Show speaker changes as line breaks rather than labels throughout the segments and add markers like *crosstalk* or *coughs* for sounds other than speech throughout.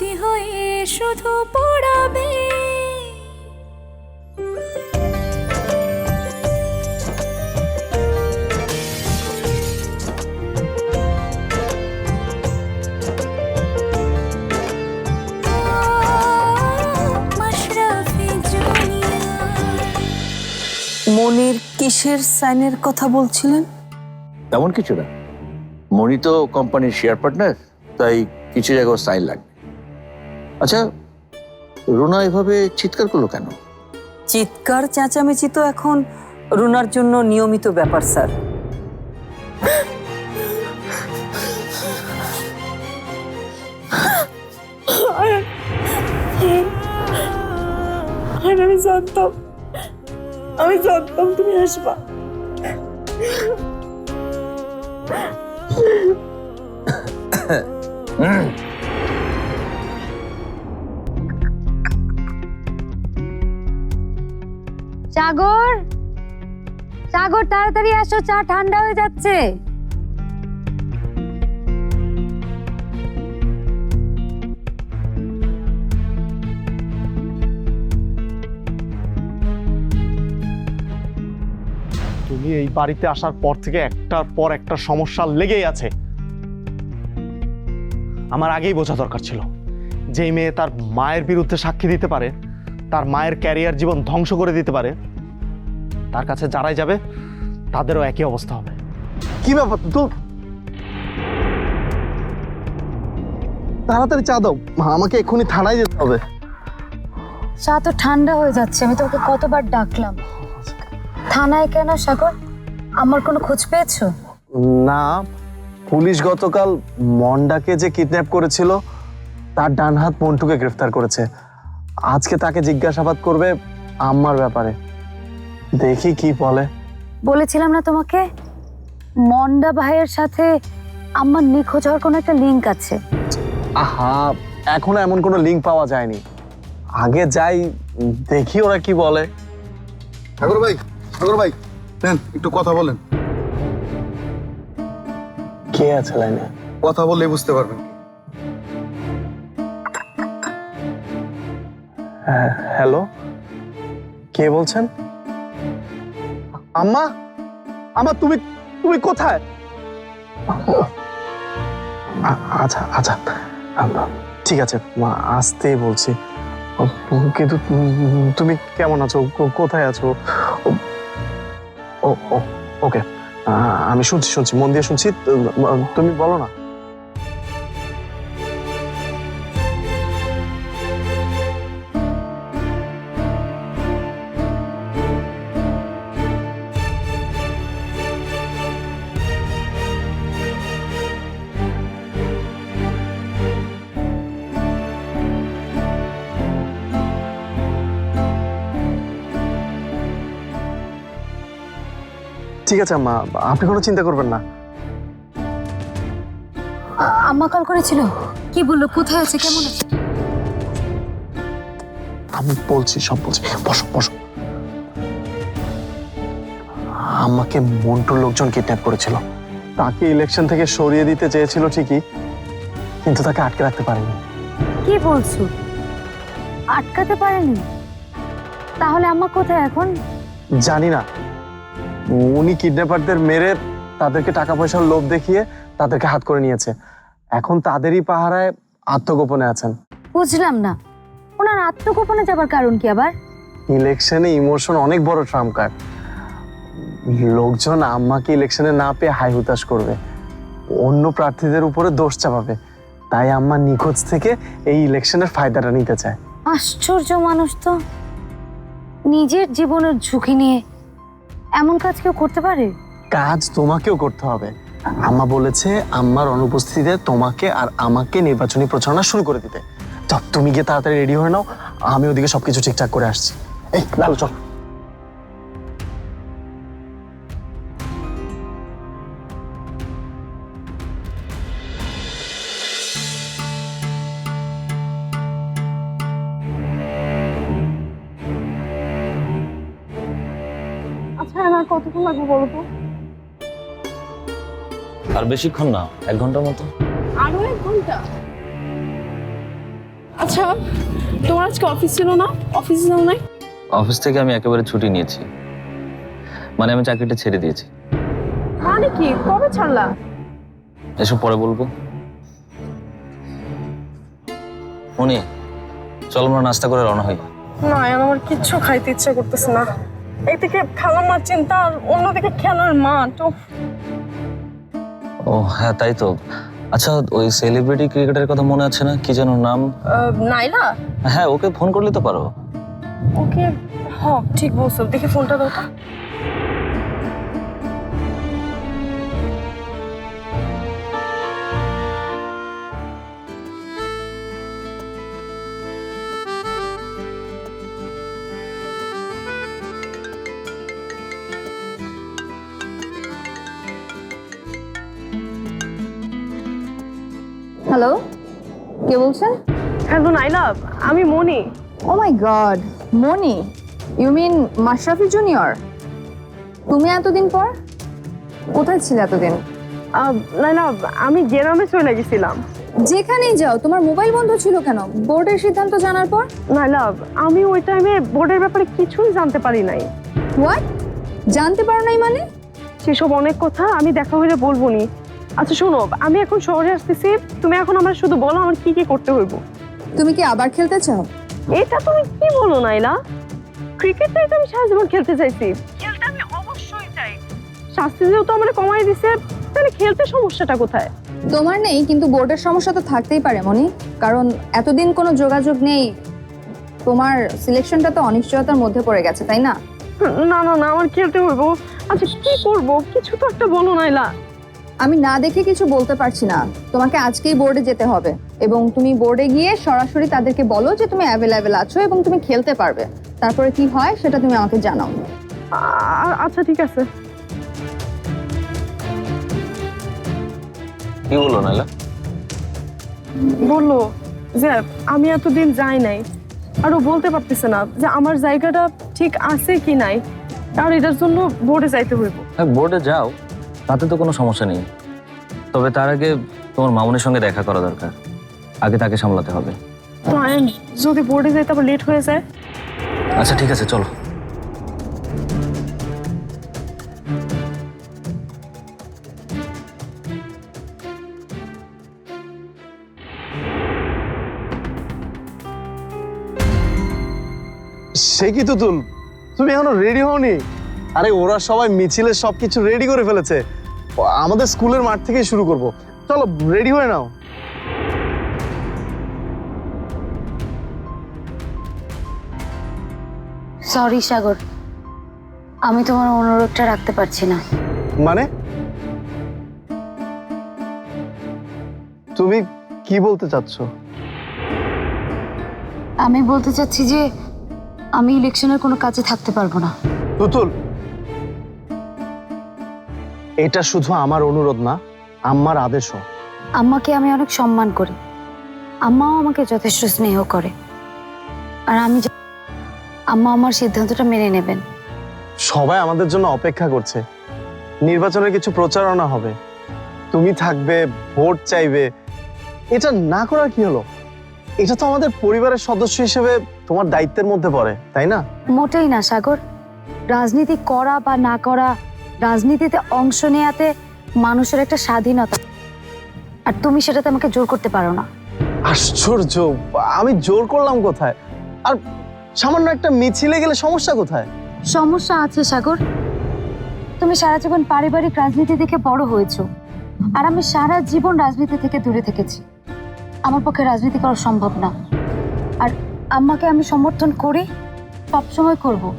স্মৃতি হয়ে শুধু পড়াবে।
মনির কিসের সাইনের কথা বলছিলেন?
তেমন কিছু না। মনি তো কোম্পানির শেয়ার পার্টনার তাই কিছু জায়গায় সাইন লাগবে। আচ্ছা রুনা এভাবে চিৎকার করল কেন?
চিৎকার চেঁচামেচি তো এখন রুনার জন্য নিয়মিত ব্যাপার স্যার।
আমি জানতাম আমি জানতাম তুমি আসবা। *coughs*
সাগর? সাগর, তাড়াতাড়ি আসো, চা ঠান্ডা হয়ে যাচ্ছে।
তুমি এই বাড়িতে আসার পর থেকে একটার পর একটা সমস্যা লেগেই আছে। আমার আগেই বোঝা দরকার ছিল। যেই মেয়ে তার মায়ের বিরুদ্ধে সাক্ষী দিতে পারে, তার মায়ের ক্যারিয়ার জীবন ধ্বংস করে দিতে পারে তার কাছে যারাই যাবে তাদেরও একই অবস্থা হবে।
কি ব্যাপার? তো তাড়াতাড়ি চা দাও। আমাকে এক্ষুনি থানায় যেতে হবে।
চা তো ঠান্ডা হয়ে যাচ্ছে আমি তোকে কতবার ডাকলাম। থানায় কেন সাগর? আমার কোনো খোঁজ পেয়েছ?
না পুলিশ গতকাল মন্ডাকে যে কিডন্যাপ করেছিল তার ডান হাত মন্টুকে গ্রেফতার করেছে। আজকে তাকে জিজ্ঞাসাবাদ করবে আমার ব্যাপারে। দেখি কি বলে।
বলেছিলাম না তোমাকে? মন্ডা ভাইয়ের সাথে আমার নিখোঁজ হওয়ার কোনো একটা লিঙ্ক আছে।
আহা এখনও এমন কোনো লিঙ্ক পাওয়া যায়নি। আগে যাই দেখি ওরা কি বলে।
ঠাকুর ভাই ঠাকুর ভাই নেন একটু কথা বলেন।
কে আছে লাইনে?
কথা বললে বুঝতে পারবেন।
হ্যাঁ হ্যালো? কে বলছেন? আম্মা? আম্মা, তুমি তুমি কোথায়? আচ্ছা আচ্ছা। ঠিক আছে। মা আসতে বলছি। কিন্তু তুমি কেমন আছো? কোথায় আছো? ওকে। আমি শুনছি শুনছি। মন দিয়ে শুনছি। তুমি বলো না। ঠিক আছে আম্মা। আপনি কোনো চিন্তা করবেন না।
আম্মা কল করেছিল? কি বলল? কোথায় আছে? কেমন আছে?
আমি বলছি সব বলছি। বসো বসো। আমাকে মন্টুর লোকজন কিডন্যাপ করেছিল। তাকে ইলেকশন থেকে সরিয়ে দিতে চেয়েছিল ঠিকই কিন্তু তাকে আটকে রাখতে পারেনি।
কি বলছো? আটকাতে পারেনি? তাহলে আম্মা কোথায় এখন?
জানি না। উনি কিডন্যাপারদের মেরে তাদেরকে টাকা পয়সার লোভ দেখিয়ে তাদেরকে হাত করে নিয়েছে। এখন তাদেরই পাহারায় আত্মগোপনে আছেন।
বুঝলাম না। ওনার আত্মগোপনে যাবার কারণ কি আবার?
ইলেকশনে ইমোশন অনেক বড় ট্রাম্প কার্ড লোকজন আম্মাকে ইলেকশনে না পেয়ে হাই হুতাশ করবে। অন্য প্রার্থীদের উপরে দোষ চাপাবে। তাই আম্মা নিখোঁজ থেকে এই ইলেকশনের ফায়দাটা নিতে চায়।
আশ্চর্য মানুষ তো। নিজের জীবনের ঝুঁকি নিয়ে এমন কাজ কেউ করতে পারে?
কাজ তোমাকেও করতে হবে। আম্মা বলেছে আম্মার অনুপস্থিতিতে তোমাকে আর আমাকে নির্বাচনী প্রচারণা শুরু করে দিতে। যাও, তুমি গিয়ে তাড়াতাড়ি রেডি হয়ে নাও, আমি ওদিকে সবকিছু ঠিকঠাক করে আসছি। এই, লাল, চল।
কতক্ষণ লাগবে বলো তো?
আর বেশিক্ষণ না এক ঘণ্টার মতো।
আরও এক ঘণ্টা? আচ্ছা তোমার আজকে অফিস ছিল না? অফিস যাও নাই?
অফিস থেকে আমি একেবারে ছুটি নিয়েছি। মানে আমি চাকরিটা ছেড়ে দিয়েছি।
মানে কি? কবে ছাড়লা?
এসব পরে বলব। উনি চল আমরা নাস্তা করে রওনা হই।
না আমার কিচ্ছু খাইতে ইচ্ছা করতেছে না। একদিকে খালাম্মার চিন্তা আর অন্যদিকে খেলার মাঠ
ও হ্যাঁ তাই তো। আচ্ছা ওই সেলিব্রিটি ক্রিকেটারের কথা মনে আছে না? কি যেন নাম?
নাইলা?
হ্যাঁ ওকে ফোন করলে তো পারো।
ওকে হ ঠিক বলছো। দেখি ফোনটা দাও
হ্যালো কে বলছেন
হ্যালো নাইলা আমি Moni.
Oh my god Moni? You mean Mashrafe junior তুমি এতদিন পর? কোথায় ছিলে এতদিন?
আহ, নাইলা আমি গ্রামে চলে গেছিলাম।
যেখানেই যাও তোমার মোবাইল বন্ধ ছিল কেন? বোর্ডের সিদ্ধান্ত জানার পর?
নাইলা আমি ওই টাইমে বোর্ডের ব্যাপারে কিছুই জানতে পারি নাই।
হোয়াট জানতে পারো নাই মানে?
সেসব অনেক কথা আমি দেখা হইলে বলব নি। আচ্ছা শোনো আমি এখন শহরে আসতেছি। তুমি এখন আমার শুধু বলো আমার কি কি করতে হইব।
তুমি কি আবার খেলতে চাও?
এটা তুমি কি বলো নাইলা? ক্রিকেটটাই তো আমি সারা জীবন খেলতে চাইছি। খেলতে আমি অবশ্যই চাই। শাস্তি যেহেতু আমার কমাই দিছে তাহলে খেলতে সমস্যাটা কোথায়?
তোমার নেই কিন্তু বোর্ডের সমস্যা তো থাকতেই পারে মনি। কারণ এতদিন কোনো যোগাযোগ নেই। তোমার সিলেকশনটা তো অনিশ্চয়তার মধ্যে পড়ে গেছে তাই না?
না না না আমার খেলতে হইব। আচ্ছা কি করব? কিছু তো একটা বলো নাইলা।
আমি না দেখে কিছু বলতে পারছি না। তোমাকে আজকেই বোর্ডে যেতে হবে এবং তুমি বোর্ডে গিয়ে সরাসরি তাদেরকে বলো যে তুমি অ্যাভেলেবেল আছো এবং তুমি খেলতে পারবে। তারপরে কি হয় সেটা তুমি আমাকে জানাও।
আচ্ছা ঠিক আছে।
কি বলল নাইলা
বলল যে আমি এতদিন যাই নাই। আর ও বলতে পারতেছে না যে আমার জায়গাটা ঠিক আছে কি নাই। আর এটার জন্য বোর্ডে যাইতে হইব।
হ্যাঁ বোর্ডে যাও। তাতে তো কোনো সমস্যা নেই। তবে তার আগে তোমার মামুনের সঙ্গে দেখা করা দরকার। আগে তাকে সামলাতে হবে।
যদি বোর্ডে যাইতে আবার লেট হয়ে যায়?
আচ্ছা ঠিক আছে চলো।
সে কি তুতুল? তুমি এখনও রেডি হওনি? আরে ওরা সবাই মিছিলের সবকিছু রেডি করে ফেলেছে। আমাদের স্কুলের মাঠ থেকেই শুরু করব। চলো রেডি হয়ে নাও।
সরি সাগর। আমি তোমার অনুরোধটা রাখতে পারছি না।
মানে? তুমি কি বলতে চাচ্ছ?
আমি বলতে চাচ্ছি যে আমি ইলেকশনের কোনো কাজে থাকতে পারব না।
তুতুল এটা শুধু আমার অনুরোধ না আম্মার আদেশও।
আম্মাকে আমি অনেক সম্মান করি। আম্মাও আমাকে যথেষ্ট স্নেহ করে। আর আমি জা- আম্মা আমার সিদ্ধান্তটা মেনে নেবেন।
সবাই আমাদের জন্য অপেক্ষা করছে। নির্বাচনের কিছু প্রচারণা হবে। তুমি থাকবে ভোট চাইবে। এটা না করার কি হলো? এটা তো আমাদের পরিবারের সদস্য হিসেবে তোমার দায়িত্বের মধ্যে পড়ে তাই না?
মোটেই না সাগর। রাজনীতি করা বা না করা রাজনীতিতে অংশ নেয়াতে মানুষের একটা স্বাধীনতা। আর তুমি সেটাতে আমাকে জোর করতে পারো না।
আশ্চর্য আমি জোর করলাম কোথায়? আর সামান্য একটা মিছিলে গেলে সমস্যা কোথায়?
সমস্যা আছে সাগর। তুমি সারা জীবন পারিবারিক রাজনীতি থেকে বড় হয়েছো। আর আমি সারা জীবন রাজনীতি থেকে দূরে থেকেছি। আমার পক্ষে রাজনীতি করা সম্ভব না। আর আম্মাকে আমি সমর্থন করি সবসময় করব।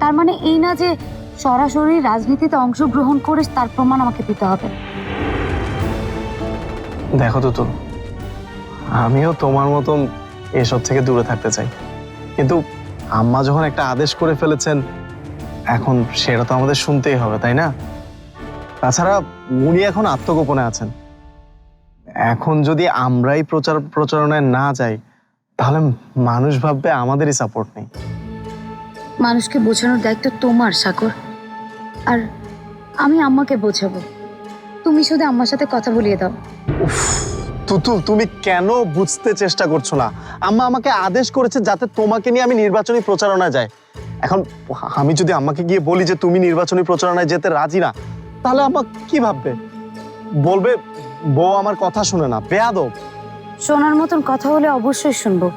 তার মানে এই না যে সরাসরি রাজনীতিতে অংশগ্রহণ করে তার প্রমাণ আমাকে দিতে হবে।
দেখো তো তো আমিও তোমার মতন এসব থেকে দূরে থাকতে চাই। কিন্তু আম্মা যখন একটা আদেশ করে ফেলেছেন, এখন সেটা তো আমাদের শুনতেই হবে, তাই না? তাছাড়া উনি এখন আত্মগোপনে আছেন। এখন যদি আমরাই প্রচার প্রচারণায় না যাই, তাহলে মানুষ ভাববে আমাদেরই সাপোর্ট নেই।
মানুষকে বোঝানোর দায়িত্ব তোমার সাগর। আর আমি আম্মাকে বোঝাবো। তুমি শুধু আম্মার সাথে কথা বলিয়ে দাও।
তুতুল তুমি কেন বুঝতে চেষ্টা করছ না? আম্মা আমাকে আদেশ করেছে যাতে তোমাকে নিয়ে আমি নির্বাচনী প্রচারণা যাই। এখন আমি যদি আম্মাকে গিয়ে বলি যে তুমি নির্বাচনী প্রচারণায় যেতে রাজি না তাহলে আম্মা কি ভাববে? বলবে বউ আমার কথা শুনে না বেয়াদব।
শোনার মতন কথা হলে অবশ্যই শুনব।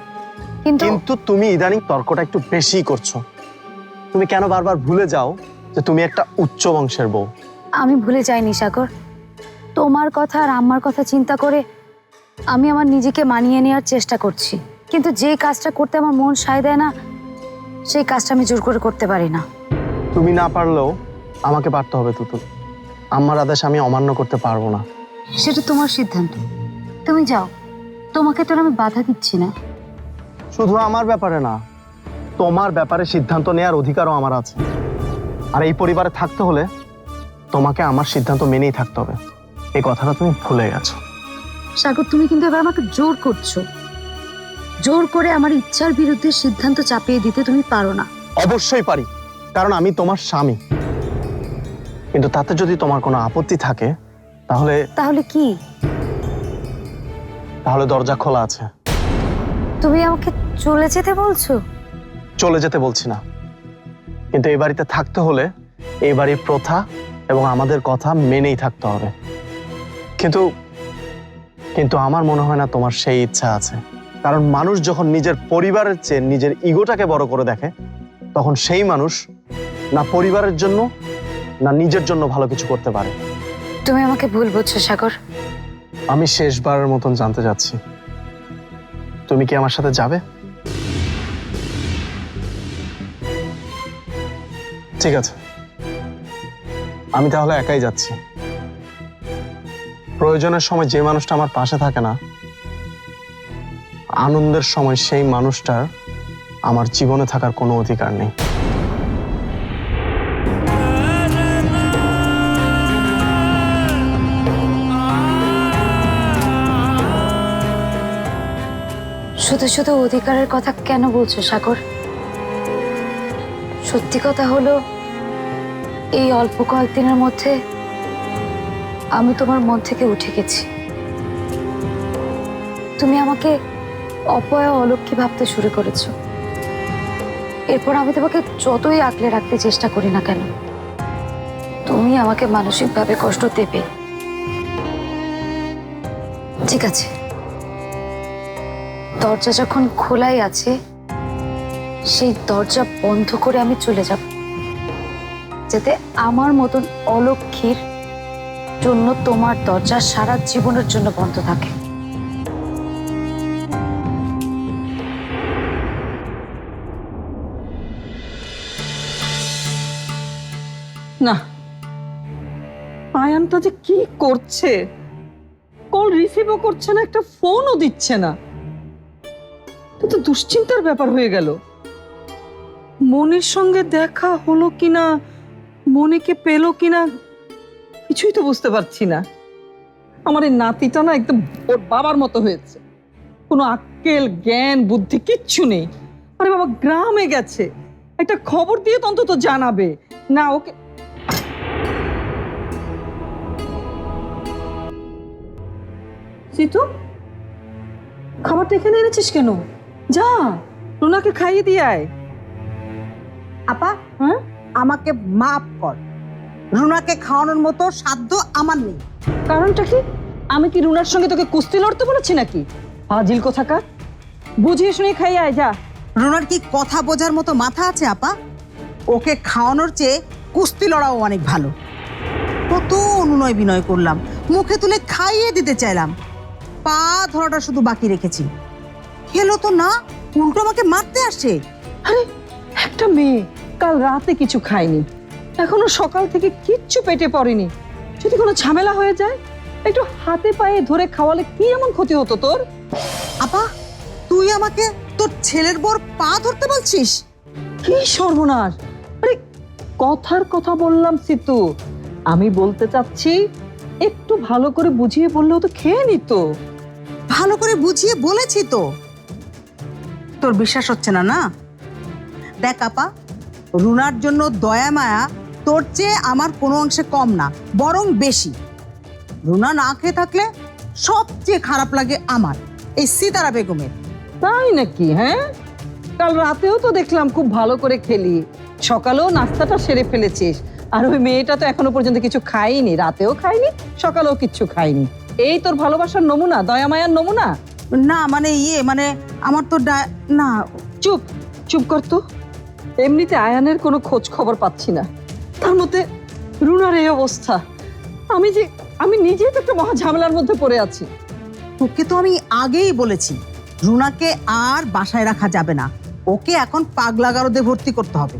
কিন্তু
কিন্তু তুমি ইদানিং তর্কটা একটু বেশি করছ। তুমি কেন বারবার ভুলে যাও যে তুমি একটা উচ্চ বংশের বউ?
আমি ভুলে যাইনি সাগর। তোমার কথা আর আমার কথা চিন্তা করে আমি আমার নিজেকে মানিয়ে নেওয়ার চেষ্টা করছি। কিন্তু যে কাজটা করতে আমার মন সায় দেয় না সেই কাজটা আমি জোর করে করতে পারি না।
তুমি না পারলেও আমাকে পারতে হবে তুতুল। আমার আদেশ আমি অমান্য করতে পারব না।
সেটা তোমার সিদ্ধান্ত। তুমি যাও। তোমাকে তো আমি বাধা দিচ্ছি না।
শুধু আমার ব্যাপারে না তোমার ব্যাপারে সিদ্ধান্ত নেওয়ার অধিকারও আমার আছে। আর এই পরিবারে থাকতে হলে তোমাকে আমার সিদ্ধান্ত মেনেই থাকতে হবে। এই কথাটা তুমি ভুলে গেছো।
সাগর তুমি কিন্তু এবার আমাকে জোর করছ। জোর করে আমার ইচ্ছার বিরুদ্ধে সিদ্ধান্ত চাপিয়ে দিতে তুমি পারো না।
অবশ্যই পারি কারণ আমি তোমার স্বামী। কিন্তু তাতে যদি তোমার কোনো আপত্তি থাকে তাহলে
তাহলে কি?
তাহলে দরজা খোলা আছে।
তুমি আমাকে চলে যেতে বলছো?
চলে যেতে বলছি না। কিন্তু এই বাড়িতে থাকতে হলে এই বাড়ির প্রথা এবং আমাদের কথা মেনেই থাকতে হবে। কিন্তু কিন্তু আমার মনে হয় না তোমার সেই ইচ্ছা আছে। কারণ মানুষ যখন নিজের পরিবারের চেয়ে নিজের ইগোটাকে বড় করে দেখে তখন সেই মানুষ না পরিবারের জন্য না নিজের জন্য ভালো কিছু করতে পারে।
তুমি আমাকে ভুল বুঝছ সাগর।
আমি শেষবারের মতন জানতে চাচ্ছি তুমি কি আমার সাথে যাবে? ঠিক আছে। আমি তাহলে একাই যাচ্ছি। প্রয়োজনের সময় যে মানুষটা আমার পাশে থাকে না, আনন্দের সময় সেই মানুষটার আমার জীবনে থাকার কোনো অধিকার নেই।
শুধু শুধু অধিকারের কথা কেন বলছো, সাগর? সত্যি কথা হলো এই অল্প কয়েকদিনের মধ্যে আমি তোমার মন থেকে উঠে গেছি। তুমি আমাকে অপয়া অলক্ষী ভাবতে শুরু করেছ। এরপর আমি তোমাকে যতই আঁকলে রাখতে চেষ্টা করি না কেন, তুমি আমাকে মানসিকভাবে কষ্ট দেবে। ঠিক আছে। দরজা যখন খোলাই আছে, সেই দরজা বন্ধ করে আমি চলে যাব। যাতে আমার মতন অলক্ষীর জন্য তোমার দরজা সারা জীবনের জন্য বন্ধ থাকে।
না। আয়ানটা যে কি করছে? কল রিসিভও করছে না, একটা ফোনও দিচ্ছে না। তো দুশ্চিন্তার ব্যাপার হয়ে গেল। মনির সঙ্গে দেখা হলো কিনা মনিকে পেল কিনা কিছুই তো বুঝতে পারছি না। আমার এই নাতিটা না একদম ওর বাবার মতো হয়েছে। কোনো আক্কেল জ্ঞান বুদ্ধি কিচ্ছু নেই। আরে বাবা গ্রামে গেছে। একটা খবর দিয়ে তো অন্তত জানাবে। না ওকে সিতু খাবারটা এখানে এনেছিস কেন? যা রুনাকে খাইয়ে দিয়ে আয়।
আপা
হ্যাঁ?
আমাকে মাফ কর। রুনাকে খাওয়ানোর মতো সাধ্য আমার নেই।
কারণটা কি? আমি কি রুনার সঙ্গে তোকে কুস্তি লড়তে বলেছি নাকি? হাজিল কোথাকার? বুঝিয়ে শুনে খাইয়ে আয় যা।
রুনার কি কথা বোঝার মতো মাথা আছে আপা? ওকে খাওয়ানোর চেয়ে কুস্তি লড়াও অনেক ভালো। কত অনুনয় বিনয় করলাম মুখে তুলে খাইয়ে দিতে চাইলাম। পা ধরাটা শুধু বাকি রেখেছি। খেলো তো না উল্টো আমাকে মারতে আসছে।
আরে একটা মেয়ে। কাল রাতে কিছু খায়নি এখনও সকাল থেকে কিচ্ছু পেটে পড়েনি। যদি কোনো ঝামেলা হয়ে যায় একটু হাতে পায়ে ধরে খাওয়ালে কি এমন ক্ষতি হতো তোর?
আপা তুই আমাকে তোর ছেলের বোর পা ধরতে বলছিস?
কি সর্বনাশ! আরে কথার কথা বললাম সিতু। আমি বলতে চাচ্ছি একটু ভালো করে বুঝিয়ে বললেও তো খেয়ে নিত।
ভালো করে বুঝিয়ে বলেছি তো। তোর বিশ্বাস হচ্ছে না না? দেখ আপা রুনার জন্য দয়া মায়া তোর চেয়ে আমার কোনো অংশে কম না বরং বেশি। রুনা না খেয়ে থাকলে সবচেয়ে খারাপ লাগে আমার এই সিতারা বেগমের।
তাই নাকি হ্যাঁ? কাল রাতেও তো দেখলাম খুব ভালো করে খেলি। সকালেও নাস্তাটা সেরে ফেলেছিস। আর ওই মেয়েটা তো এখনও পর্যন্ত কিছু খায়নি রাতেও খায়নি সকালেও কিচ্ছু খাইনি এই তোর ভালোবাসার নমুনা দয়া মায়ার নমুনা?
না মানে ইয়ে মানে আমার তো ডা- না।
চুপ চুপ কর তো। এমনিতে আয়ানের কোনো খোঁজ খবর পাচ্ছি না। তার মধ্যে রুনার এই অবস্থা। আমি যে আমি নিজেই তো একটা মহা ঝামেলার মধ্যে পড়ে আছি।
তোকে তো আমি আগেই বলেছি রুনাকে আর বাসায় রাখা যাবে না। ওকে এখন পাগলাগারদে ভর্তি করতে হবে।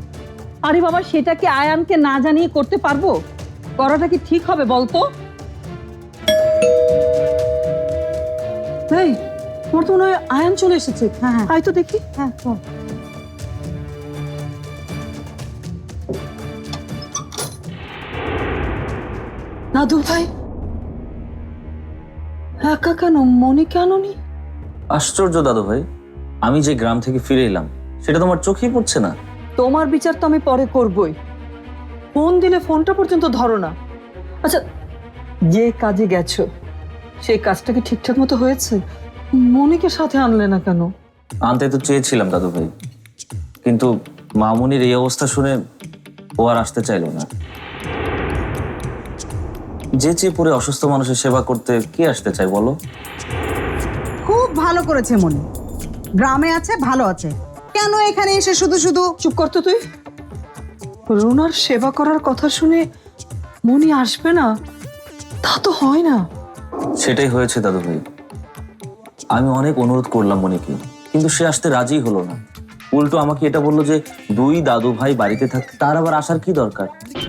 আরে বাবা সেটা কি আয়ানকে না জানিয়ে করতে পারব? করাটা কি ঠিক হবে বলতো এই তোর তো মনে হয় আয়ান চলে এসেছে।
হ্যাঁ হ্যাঁ।
আয় তো দেখি।
হ্যাঁ
দাদু ভাই? একা কেন? মনে কেন নি
আশ্চর্য দাদু ভাই আমি যে গ্রাম থেকে ফিরে এলাম সেটা তোমার চোখেই পড়ছে না।
তোমার বিচার তো আমি পরে করবই। ফোন দিলে ফোনটা পর্যন্ত ধরো না। আচ্ছা যে কাজে গেছো সেই কাজটা কি ঠিকঠাক মতো হয়েছে? মনিকে সাথে আনলে না কেন?
আনতে তো চেয়েছিলাম দাদু ভাই কিন্তু মামুনির এই অবস্থা শুনে ও আর আসতে চাইলো না। যে চেয়ে পড়ে অসুস্থ মানুষের সেবা করতে কে আসতে চায় বলো?
খুব ভালো করেছে মনি। গ্রামে আছে ভালো আছে। কেন এখানে এসে শুধু শুধু?
চুপ করতো তুই। রুনার সেবা করার কথা শুনে মনি আসবে না? তা তো হয় না।
সেটাই হয়েছে দাদু ভাই। আমি অনেক অনুরোধ করলাম মনিকে কিন্তু সে আসতে রাজি হলো না। উল্টো আমাকে এটা বলল যে দুই দাদু ভাই বাড়িতে থাকতে তার আবার আসার কি দরকার?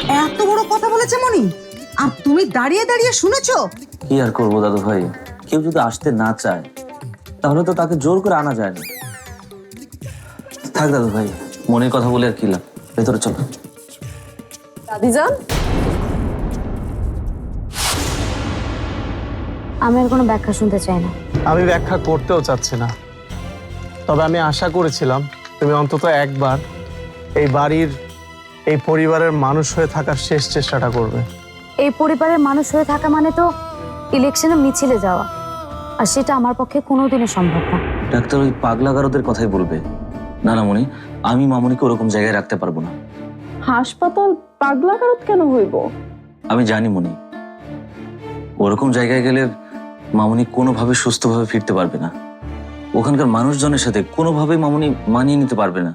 এত বড় কথা বলেছে মনি? আর তুমি দাঁড়িয়ে দাঁড়িয়ে শুনেছো?
কি আর করব দাদু ভাই? কেউ যদি আসতে না চায় তাহলে তো তাকে জোর করে আনা যায় না থাক দাদু ভাই মনের কথা বলে আর কি লাভ? ভেতরে চলো।
দাদিজান
আমি আর কোনো ব্যাখ্যা শুনতে চাই না।
আমি ব্যাখ্যা করতেও চাচ্ছি না। তবে আমি আশা করেছিলাম তুমি অন্তত একবার এই বাড়ির এই পরিবারের মানুষ হয়ে থাকার শেষ চেষ্টাটা করবে।
এই পরিবারের মানুষ হয়ে থাকা মানে তো ইলেকশনে মিছিলে যাওয়া। আর সেটা আমার পক্ষে কোনোদিনই সম্ভব না।
ডাক্তার ওই পাগলাগারদের কথাই বলবে। না না মনি আমি মামনিকে ওরকম জায়গায় রাখতে পারব না।
হাসপাতাল পাগলাকারত কেন হইব?
আমি জানি মনি ওরকম জায়গায় গেলে মামনি কোনোভাবে সুস্থভাবে ফিরতে পারবে না। ওখানকার মানুষজনের সাথে কোনোভাবেই মামনি মানিয়ে নিতে পারবে না।